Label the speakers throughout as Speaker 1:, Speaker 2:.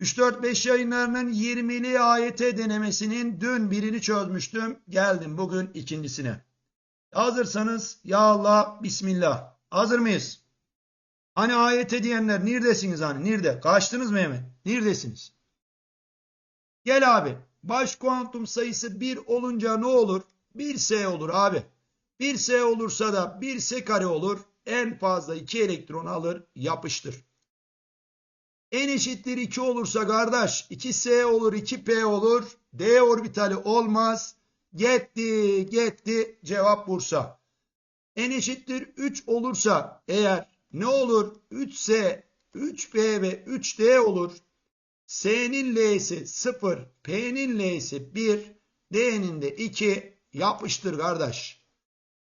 Speaker 1: 3-4-5 yayınlarının 20'li AYT denemesinin dün birini çözmüştüm. Geldim bugün ikincisine. Hazırsanız ya Allah bismillah. Hazır mıyız? Hani AYT diyenler neredesiniz hani? Nerede? Kaçtınız mı hemen? Neredesiniz? Gel abi. Baş kuantum sayısı 1 olunca ne olur? 1S olur abi. 1S olursa da 1S kare olur. En fazla 2 elektron alır yapıştır. N eşittir 2 olursa kardeş 2S olur 2P olur. D orbitali olmaz. Gitti gitti cevap Bursa. N eşittir 3 olursa eğer ne olur? 3S, 3P ve 3D olur. S'nin L'si 0, P'nin L'si 1, D'nin de 2 yapıştır kardeş.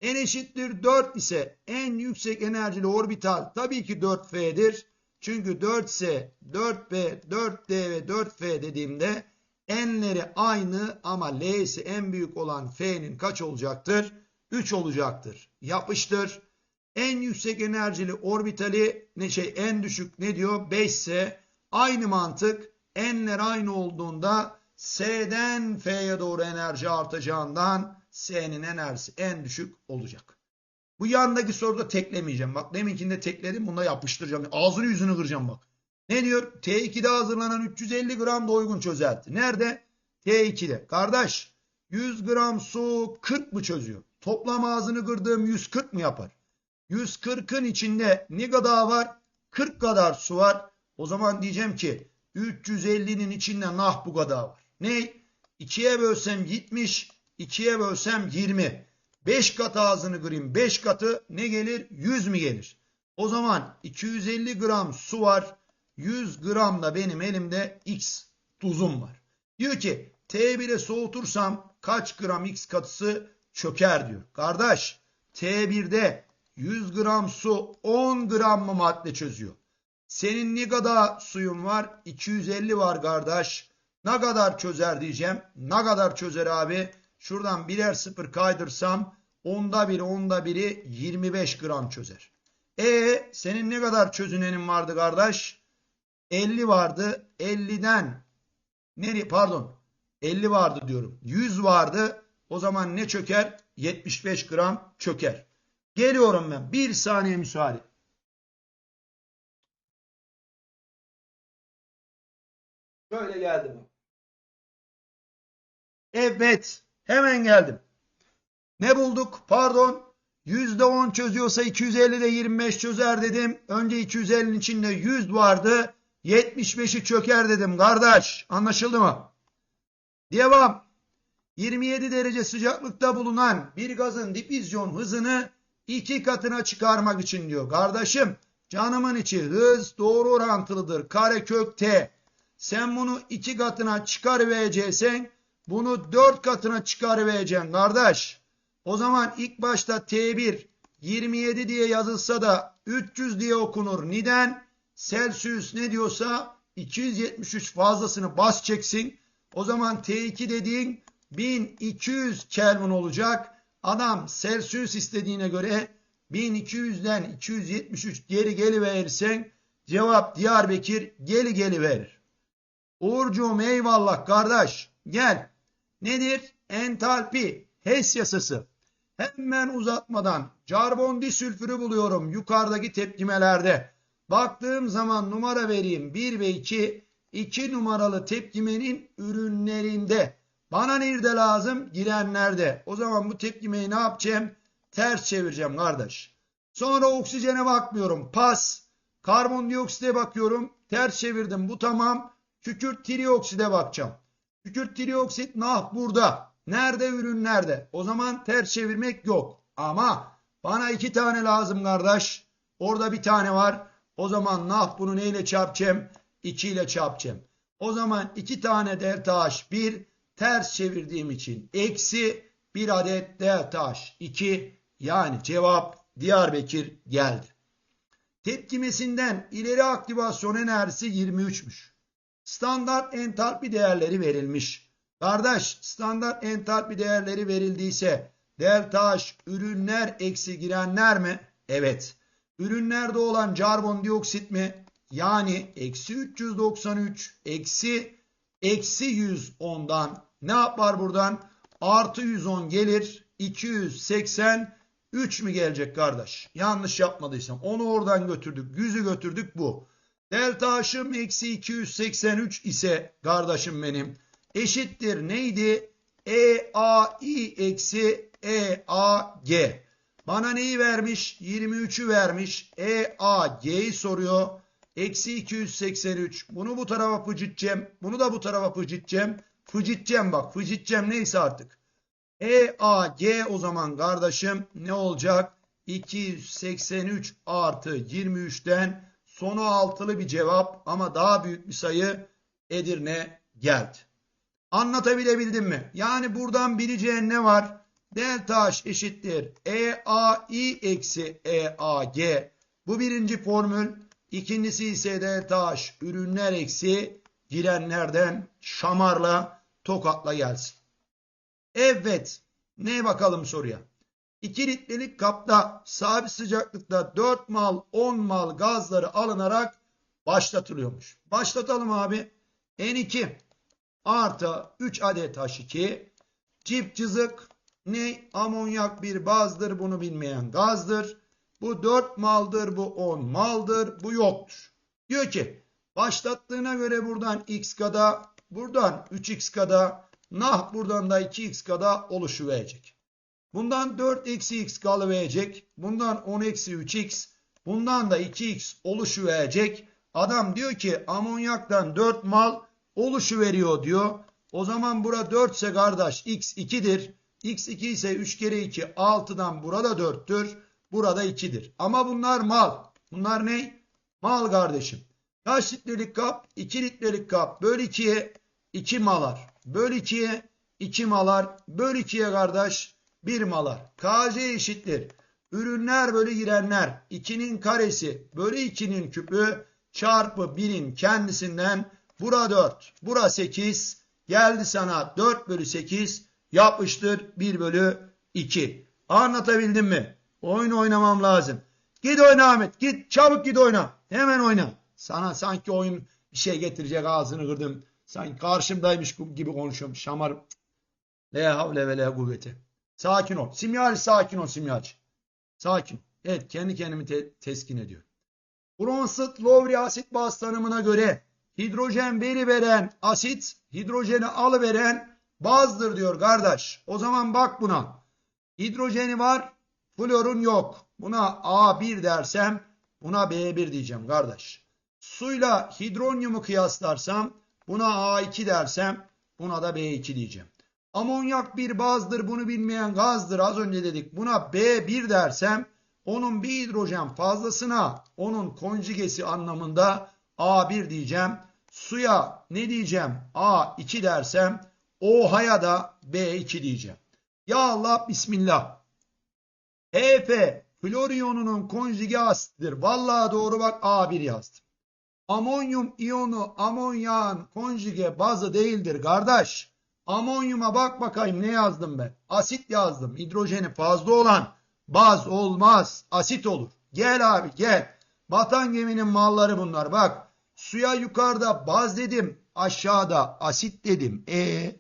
Speaker 1: N eşittir 4 ise en yüksek enerjili orbital tabii ki 4F'dir. Çünkü 4S, 4P, 4D ve 4F dediğimde N'leri aynı ama L'si en büyük olan F'nin kaç olacaktır? 3 olacaktır. Yapıştır. En yüksek enerjili orbitali ne şey en düşük ne diyor? 5 ise aynı mantık n'ler aynı olduğunda S'den F'ye doğru enerji artacağından S'nin enerjisi en düşük olacak. Bu yandaki soruda teklemeyeceğim. Bak deminkinde tekledim bunda yapıştıracağım. Ağzını yüzünü kıracağım bak. Ne diyor? T2'de hazırlanan 350 gram da uygun çözelti. Nerede? T2'de. Kardeş 100 gram su 40 mı çözüyor? Toplam ağzını kırdığım 140 mı yapar? 140'ın içinde ne kadar var? 40 kadar su var. O zaman diyeceğim ki 350'nin içinde nah bu kadar var. Ne? 2'ye bölsem 70, 2'ye bölsem 20. 5 katı ağzını kırayım. 5 katı ne gelir? 100 mi gelir? O zaman 250 gram su var. 100 gram da benim elimde X tuzum var. Diyor ki T1'e soğutursam kaç gram X katısı çöker diyor. Kardeş T1'de 100 gram su 10 gram mı madde çözüyor? Senin ne kadar suyun var? 250 var kardeş. Ne kadar çözer diyeceğim. Ne kadar çözer abi? Şuradan birer sıfır kaydırsam onda biri onda biri 25 gram çözer. E senin ne kadar çözünenin vardı kardeş? 50 vardı. 50'den ne pardon 50 vardı diyorum. 100 vardı. O zaman ne çöker? 75 gram çöker. Geliyorum ben. Bir saniye müsaade. Böyle geldim. Evet. Hemen geldim. Ne bulduk? Pardon. %10 çözüyorsa 250 de 25 çözer dedim. Önce 250'nin içinde 100 vardı. 75'i çöker dedim kardeş. Anlaşıldı mı? Devam. 27 derece sıcaklıkta bulunan bir gazın difüzyon hızını iki katına çıkarmak için diyor. Kardeşim canımın içi hız doğru orantılıdır. Karekök T. Sen bunu iki katına çıkarıvereceksen bunu dört katına çıkarıvereceksin kardeş. O zaman ilk başta T1 27 diye yazılsa da 300 diye okunur. Neden? Celsius ne diyorsa 273 fazlasını bas çeksin. O zaman T2 dediğin 1200 Kelvin olacak. Adam Celsius istediğine göre 1200'den 273 geri geliverirsen cevap Diyarbakır geli geliverir. Uğurcuğum eyvallah kardeş gel. Nedir? Entalpi HES yasası. Hemen uzatmadan karbon disülfürü buluyorum yukarıdaki tepkimelerde. Baktığım zaman numara vereyim 1 ve 2. 2 numaralı tepkimenin ürünlerinde. Bana nerede lazım? Girenlerde. O zaman bu tepkimeyi ne yapacağım? Ters çevireceğim kardeş. Sonra oksijene bakmıyorum. Pas. Karbondioksite bakıyorum. Ters çevirdim. Bu tamam. Kükürt triokside bakacağım. Kükürt trioksit nah burada. Nerede ürün nerede? O zaman ters çevirmek yok. Ama bana iki tane lazım kardeş. Orada bir tane var. O zaman nah bunu neyle çarpacağım? 2 ile çarpacağım. O zaman iki tane delta H 1 ters çevirdiğim için eksi bir adet delta H 2 yani cevap Diyarbakır geldi. Tepkimesinden ileri aktivasyon enerjisi 23'müş. Standart entalpi değerleri verilmiş. Kardeş standart entalpi değerleri verildiyse delta H ürünler eksi girenler mi? Evet. Ürünlerde olan karbondioksit mi? Yani eksi 393 eksi eksi 110'dan ne yapar buradan? Artı 110 gelir. 283 mi gelecek kardeş? Yanlış yapmadıysam. Onu oradan götürdük. Yüzü götürdük bu. Delta H'ım eksi 283 ise kardeşim benim eşittir neydi? E A I eksi E A G. Bana neyi vermiş? 23'ü vermiş. E A G'yi soruyor. Eksi 283. Bunu bu tarafa fıcıtacağım. Bunu da bu tarafa fıcıtacağım. Fıcıtacağım bak. Fıcıtacağım neyse artık. E A G o zaman kardeşim ne olacak? 283 artı 23'ten sonu altılı bir cevap ama daha büyük bir sayı Edirne geldi. Anlatabilebildim mi? Yani buradan bileceğin ne var? Delta H eşittir EAI eksi EAG. Bu birinci formül. İkincisi ise delta H ürünler eksi girenlerden şamarla tokatla gelsin. Evet. Ne bakalım soruya? 2 litrelik kapta sabit sıcaklıkta 4 mal 10 mal gazları alınarak başlatılıyormuş. Başlatalım abi. N2 artı 3 adet H2 çift cızık ne? Amonyak bir bazdır bunu bilmeyen gazdır. Bu 4 maldır bu 10 maldır bu yoktur. Diyor ki başlattığına göre buradan x kada buradan 3x kada nah buradan da 2x kada oluşuverecek. Bundan 4 eksi x kalıverecek. Bundan 10 eksi 3x. Bundan da 2x oluşuverecek. Adam diyor ki amonyaktan 4 mal oluşuveriyor diyor. O zaman bura 4 ise kardeş x 2'dir. x 2 ise 3 kere 2 6'dan burada 4'tür. Burada 2'dir. Ama bunlar mal. Bunlar ne? Mal kardeşim. Kaç litrelik kap? 2 litrelik kap. Böl 2'ye 2 malar. Böl 2'ye 2 malar. Böl 2'ye kardeş 1 malar. KC eşittir. Ürünler bölü girenler 2'nin karesi bölü 2'nin küpü çarpı 1'in kendisinden bura 4. Bura 8. Geldi sana 4 bölü 8 yapıştır 1 bölü 2. Anlatabildim mi? Oyun oynamam lazım. Git oyna Ahmet. Git çabuk git oyna. Hemen oyna. Sana sanki oyun bir şey getirecek ağzını kırdım. Sanki karşımdaymış gibi konuşuyorum. Şamar. La havle ve la kuvvete. Sakin ol. Simyacı sakin ol simyacı. Sakin. Evet kendi kendimi te teskin ediyor. Bronzit Lowry asit baz göre hidrojen veri veren asit hidrojeni alıveren bazdır diyor kardeş. O zaman bak buna. Hidrojeni var florun yok. Buna A1 dersem buna B1 diyeceğim kardeş. Suyla hidronyumu kıyaslarsam buna A2 dersem buna da B2 diyeceğim. Amonyak bir bazdır bunu bilmeyen gazdır az önce dedik. Buna B1 dersem onun bir hidrojen fazlasına onun konjugesi anlamında A1 diyeceğim. Suya ne diyeceğim? A2 dersem OH'ya da B2 diyeceğim. Ya Allah Bismillah. HF flor iyonunun konjuge asittir. Vallahi doğru bak A1 yazdım. Amonyum iyonu amonyağın konjuge bazı değildir kardeş. Amonyuma bak bakayım ne yazdım ben. Asit yazdım. Hidrojeni fazla olan baz olmaz. Asit olur. Gel abi gel. Batan geminin malları bunlar. Bak suya yukarıda baz dedim. Aşağıda asit dedim. E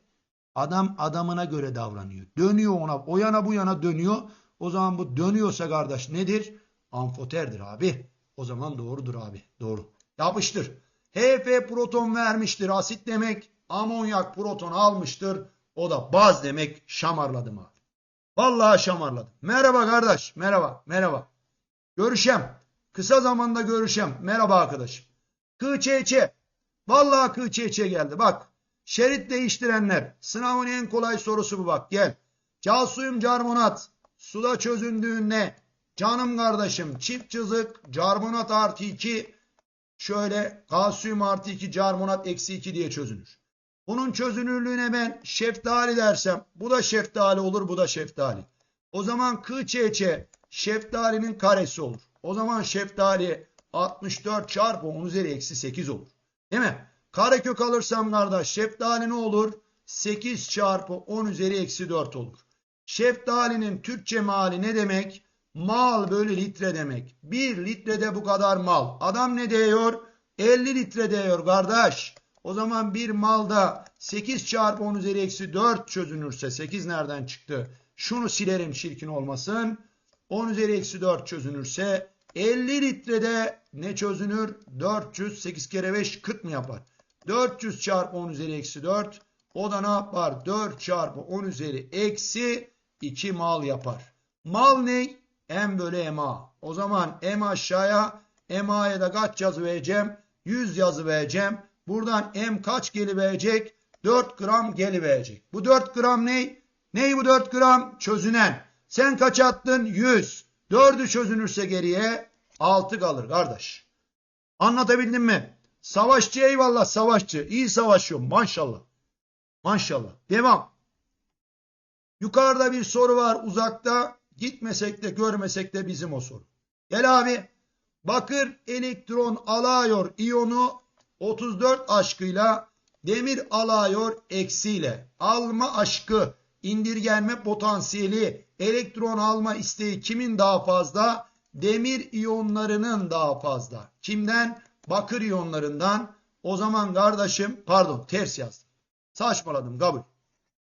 Speaker 1: adam adamına göre davranıyor. Dönüyor ona. O yana bu yana dönüyor. O zaman bu dönüyorsa kardeş nedir? Amfoterdir abi. O zaman doğrudur abi. Doğru. Yapıştır. HF proton vermiştir. Asit demek amonyak proton almıştır. O da baz demek şamarladım abi. Vallahi şamarladım. Merhaba kardeş. Merhaba. Merhaba. Görüşem. Kısa zamanda görüşem. Merhaba arkadaşım. KÇÇ. Vallahi KÇÇ geldi. Bak. Şerit değiştirenler. Sınavın en kolay sorusu bu bak. Gel. Calsuyum carbonat. Suda çözündüğün ne? Canım kardeşim çift çizik carbonat artı 2 şöyle kalsiyum artı 2 carbonat eksi 2 diye çözünür. Bunun çözünürlüğüne ben şeftali dersem bu da şeftali olur bu da şeftali. O zaman KÇÇ şeftalinin karesi olur. O zaman şeftali 64 çarpı 10 üzeri eksi 8 olur. Değil mi? Karekök alırsam kardeş şeftali ne olur? 8 çarpı 10 üzeri eksi 4 olur. Şeftalinin Türkçe mali ne demek? Mal bölü litre demek. Bir litrede bu kadar mal. Adam ne diyor? 50 litre değiyor kardeş. O zaman bir malda 8 çarpı 10 üzeri eksi 4 çözünürse 8 nereden çıktı? Şunu silerim çirkin olmasın. 10 üzeri eksi 4 çözünürse 50 litrede ne çözünür? 400 8 kere 5 40 mı yapar? 400 çarpı 10 üzeri eksi 4 o da ne yapar? 4 çarpı 10 üzeri eksi 2 mal yapar. Mal ne? M bölü MA. O zaman M aşağıya MA'ya da kaç yazı vereceğim? 100 yazı vereceğim. Buradan M kaç geliverecek? 4 gram geliverecek. Bu 4 gram ne? Ney bu 4 gram? Çözünen. Sen kaç attın? 100. 4'ü çözünürse geriye 6 kalır kardeş. Anlatabildim mi? Savaşçı eyvallah savaşçı. İyi savaşıyor maşallah. Maşallah. Devam. Yukarıda bir soru var uzakta. Gitmesek de görmesek de bizim o soru. Gel abi. Bakır elektron alıyor iyonu 34 aşkıyla demir alıyor eksiyle. Alma aşkı, indirgenme potansiyeli, elektron alma isteği kimin daha fazla? Demir iyonlarının daha fazla. Kimden? Bakır iyonlarından. O zaman kardeşim pardon ters yazdım. Saçmaladım kabul.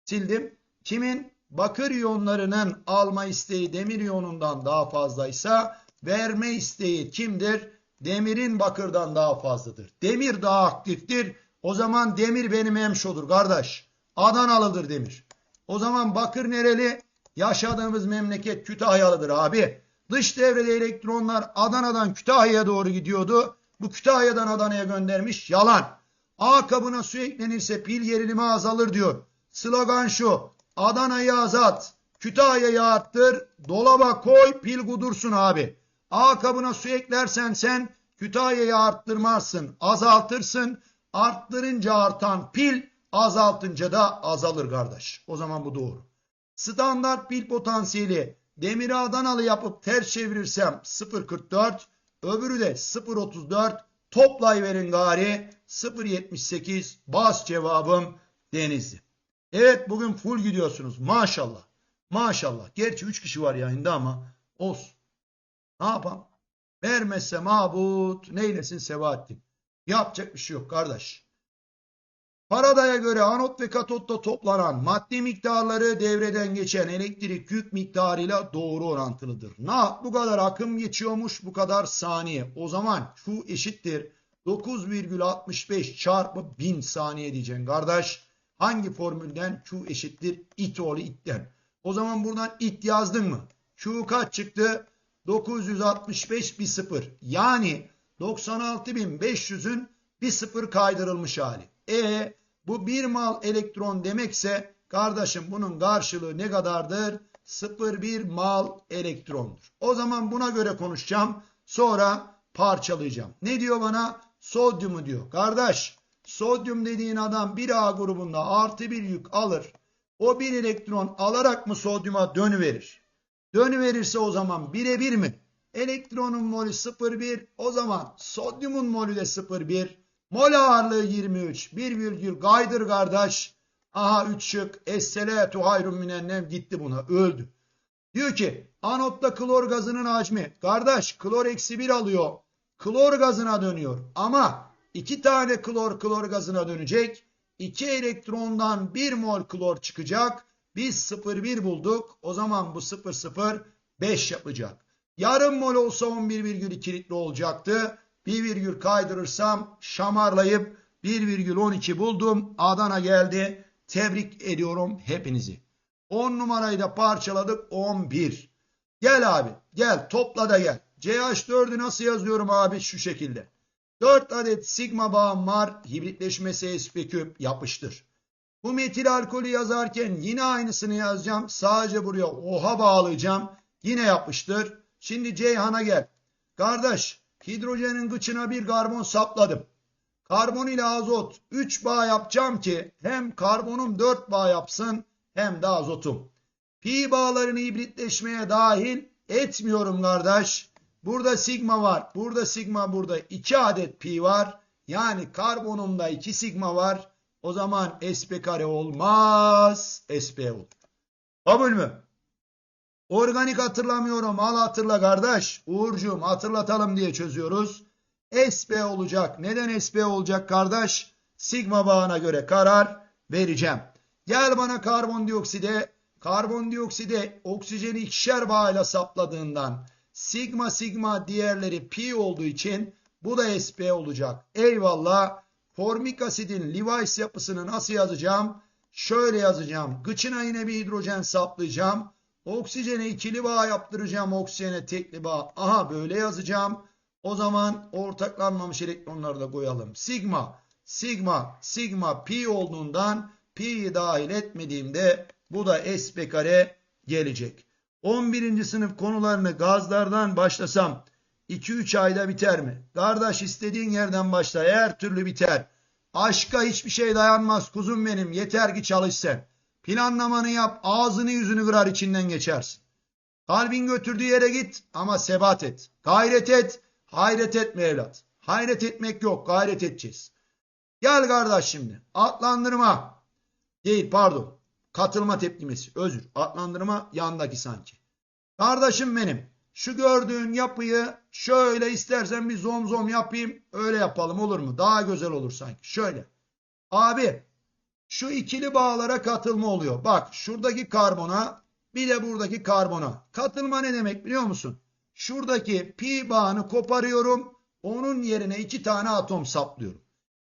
Speaker 1: Sildim. Kimin? Bakır iyonlarının alma isteği demir iyonundan daha fazlaysa verme isteği kimdir? Demirin bakırdan daha fazladır. Demir daha aktiftir. O zaman demir benim hemşodur kardeş. Adanalıdır demir. O zaman bakır nereli? Yaşadığımız memleket Kütahyalıdır abi. Dış devrede elektronlar Adana'dan Kütahya'ya doğru gidiyordu. Bu Kütahya'dan Adana'ya göndermiş. Yalan. A kabına su eklenirse pil gerilimi azalır diyor. Slogan şu. Adana'yı azat. Kütahya'yı arttır. Dolaba koy pil kudursun abi. A kabına su eklersen sen Kütahya'yı arttırmazsın. Azaltırsın. Arttırınca artan pil azaltınca da azalır kardeş. O zaman bu doğru. Standart pil potansiyeli demiri Adanalı yapıp ters çevirirsem 0.44 öbürü de 0.34 toplayıverin gari 0.78 bas cevabım Denizli. Evet bugün full gidiyorsunuz maşallah. Maşallah. Gerçi 3 kişi var yayında ama olsun. Ne yapalım? Vermezse mabut neylesin Sebahattin. Yapacak bir şey yok kardeş. Faraday'a göre anot ve katotta toplanan madde miktarları devreden geçen elektrik yük miktarıyla doğru orantılıdır. Na bu kadar akım geçiyormuş bu kadar saniye. O zaman Q eşittir 9,65 çarpı 1000 saniye diyeceksin kardeş. Hangi formülden Q eşittir it oğlu itten. O zaman buradan it yazdın mı? Q kaç çıktı? 965 bir sıfır. Yani 96.500'ün bir sıfır kaydırılmış hali. E bu bir mal elektron demekse kardeşim bunun karşılığı ne kadardır? 0,1 mal elektrondur. O zaman buna göre konuşacağım. Sonra parçalayacağım. Ne diyor bana? Sodyumu diyor. Kardeş sodyum dediğin adam bir A grubunda artı bir yük alır. O bir elektron alarak mı sodyuma dönüverir? Dönüverirse o zaman birebir mi? Elektronun molü 0,1 o zaman sodyumun molü de 0,1 Mol ağırlığı 23. Bir virgül gaydır kardeş. Aha 3 şık. Esseletu hayrun minennem gitti buna. Öldü. Diyor ki anotta klor gazının hacmi. Kardeş klor eksi 1 alıyor. Klor gazına dönüyor. Ama iki tane klor klor gazına dönecek. 2 elektrondan 1 mol klor çıkacak. Biz 0,1 bulduk. O zaman bu 0,05 yapacak. Yarım mol olsa 11,2 litre olacaktı. Bir virgül kaydırırsam şamarlayıp 1,12 buldum. Adana geldi. Tebrik ediyorum hepinizi. 10 numarayı da parçaladık 11. Gel abi gel topla da gel. CH4'ü nasıl yazıyorum abi şu şekilde. 4 adet sigma bağım var. Hibritleşme SP küp yapıştır. Bu metil alkolü yazarken yine aynısını yazacağım. Sadece buraya oha bağlayacağım. Yine yapıştır. Şimdi Ceyhan'a gel. Kardeş hidrojenin gıçına bir karbon sapladım. Karbon ile azot 3 bağ yapacağım ki hem karbonum 4 bağ yapsın hem de azotum. Pi bağlarını hibritleşmeye dahil etmiyorum kardeş. Burada sigma var. Burada sigma burada 2 adet pi var. Yani karbonumda 2 sigma var. O zaman sp kare olmaz. sp olur. Kabul mü? Organik hatırlamıyorum. Al hatırla kardeş. Uğurcuğum hatırlatalım diye çözüyoruz. SB olacak. Neden SB olacak kardeş? Sigma bağına göre karar vereceğim. Gel bana karbondiokside. Karbondiokside oksijeni ikişer bağıyla sapladığından sigma sigma diğerleri pi olduğu için bu da SP olacak. Eyvallah. Formik asidin Lewis yapısını nasıl yazacağım? Şöyle yazacağım. Gıçına yine bir hidrojen saplayacağım. Oksijene ikili bağ yaptıracağım. Oksijene tekli bağ. Aha böyle yazacağım. O zaman ortaklanmamış elektronları da koyalım. Sigma, sigma, sigma pi olduğundan pi'yi dahil etmediğimde bu da sp kare gelecek. 11. sınıf konularını gazlardan başlasam 2-3 ayda biter mi? Kardeş istediğin yerden başla her türlü biter. Aşka hiçbir şey dayanmaz kuzum benim yeter ki çalış sen. Planlamanı yap ağzını yüzünü kırar içinden geçersin. Kalbin götürdüğü yere git ama sebat et. Gayret et hayret etme evlat. Hayret etmek yok gayret edeceğiz. Gel kardeş şimdi adlandırma değil pardon katılma tepkimesi özür adlandırma yandaki sanki. Kardeşim benim şu gördüğün yapıyı şöyle istersen bir zom zom yapayım öyle yapalım olur mu? Daha güzel olur sanki. Şöyle. Abi şu ikili bağlara katılma oluyor. Bak şuradaki karbona bir de buradaki karbona. Katılma ne demek biliyor musun? Şuradaki pi bağını koparıyorum. Onun yerine iki tane atom saplıyorum.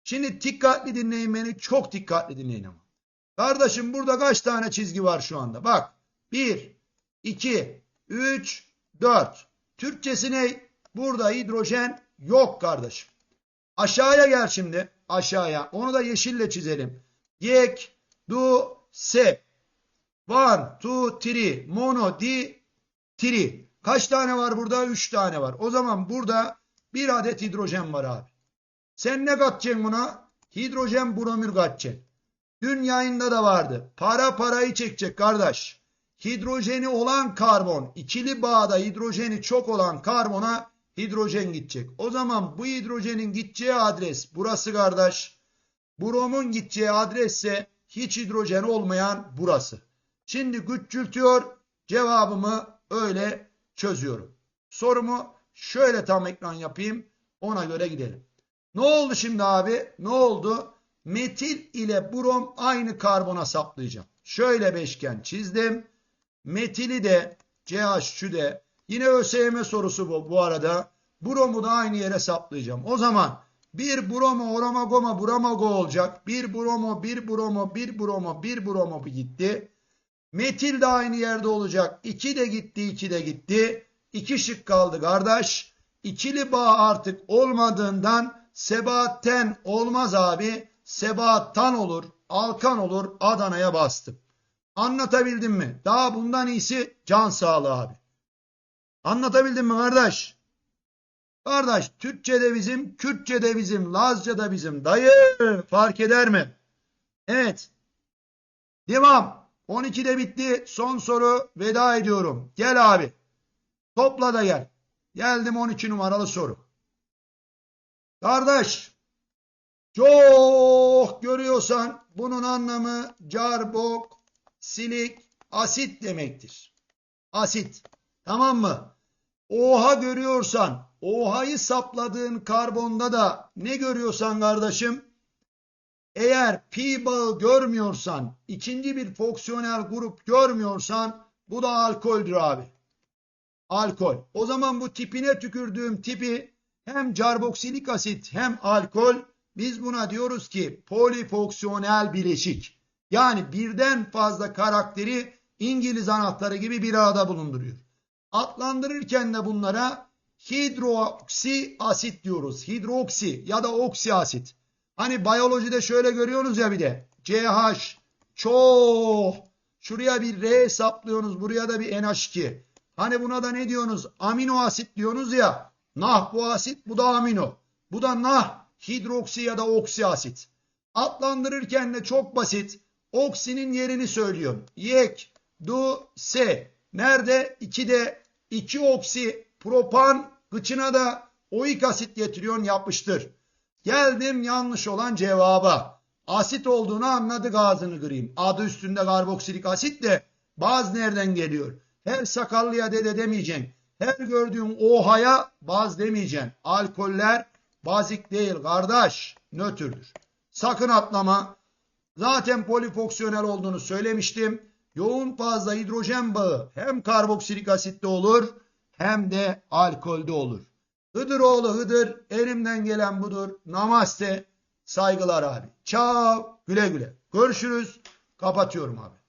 Speaker 1: Şimdi dikkatli dinleyin beni. Çok dikkatli dinleyin ama. Kardeşim burada kaç tane çizgi var şu anda? Bak. 1, 2, 3, 4. Türkçesi ne? Burada hidrojen yok kardeşim. Aşağıya gel şimdi. Aşağıya. Onu da yeşille çizelim. Yek, du, se. One, two, three. Mono, di, three. Kaç tane var burada? Üç tane var. O zaman burada bir adet hidrojen var abi. Sen ne katacaksın buna? Hidrojen bromür katacaksın. Dün yayında da vardı. Para parayı çekecek kardeş. Hidrojeni olan karbon, ikili bağda hidrojeni çok olan karbona hidrojen gidecek. O zaman bu hidrojenin gideceği adres burası kardeş. Bromun gideceği adresse hiç hidrojen olmayan burası. Şimdi küçültüyor cevabımı öyle çözüyorum. Sorumu şöyle tam ekran yapayım ona göre gidelim. Ne oldu şimdi abi? Ne oldu? Metil ile brom aynı karbona saplayacağım. Şöyle beşgen çizdim. Metili de CH3 de yine ÖSYM sorusu bu bu arada. Bromu da aynı yere saplayacağım. O zaman bir bromo oromagoma bromago olacak. Bir bromo bir bromo bir bromo bir bromo gitti. Metil de aynı yerde olacak. 2 de gitti 2 de gitti. 2 şık kaldı kardeş. İkili bağ artık olmadığından sebatten olmaz abi. Sebattan olur. Alkan olur. Adana'ya bastım. Anlatabildim mi? Daha bundan iyisi can sağlığı abi. Anlatabildim mi kardeş? Kardeş Türkçe de bizim, Kürtçe de bizim, Lazca da bizim. Dayı fark eder mi? Evet. Devam. 12'de bitti. Son soru veda ediyorum. Gel abi. Topla da gel. Geldim 12 numaralı soru. Kardeş çok görüyorsan bunun anlamı carbok, silik, asit demektir. Asit. Tamam mı? Oha görüyorsan, ohayı sapladığın karbonda da ne görüyorsan kardeşim? Eğer pi bağı görmüyorsan, ikinci bir fonksiyonel grup görmüyorsan bu da alkoldür abi. Alkol. O zaman bu tipine tükürdüğüm tipi hem carboksilik asit hem alkol biz buna diyoruz ki polifonksiyonel bileşik. Yani birden fazla karakteri İngiliz anahtarı gibi bir arada bulunduruyor. Adlandırırken de bunlara hidroksi asit diyoruz. Hidroksi ya da oksi asit. Hani biyolojide şöyle görüyoruz ya bir de. CH çok. Şuraya bir R hesaplıyorsunuz. Buraya da bir NH2. Hani buna da ne diyorsunuz? Amino asit diyorsunuz ya. Nah bu asit bu da amino. Bu da nah hidroksi ya da oksi asit. Adlandırırken de çok basit. Oksinin yerini söylüyorum. Yek, du, se. Nerede? 2'de 2 oksi propan gıçına da oik asit getiriyorsun yapıştır. Geldim yanlış olan cevaba. Asit olduğunu anladık ağzını kırayım. Adı üstünde karboksilik asit de baz nereden geliyor? Her sakallıya dede demeyeceksin. Her gördüğün ohaya baz demeyeceksin. Alkoller Bazik değil kardeş. Nötrdür. Sakın atlama. Zaten polifonksiyonel olduğunu söylemiştim. Yoğun fazla hidrojen bağı hem karboksilik asitte olur hem de alkolde olur. Hıdır oğlu Hıdır elimden gelen budur. Namaste. Saygılar abi. Çao. Güle güle. Görüşürüz. Kapatıyorum abi.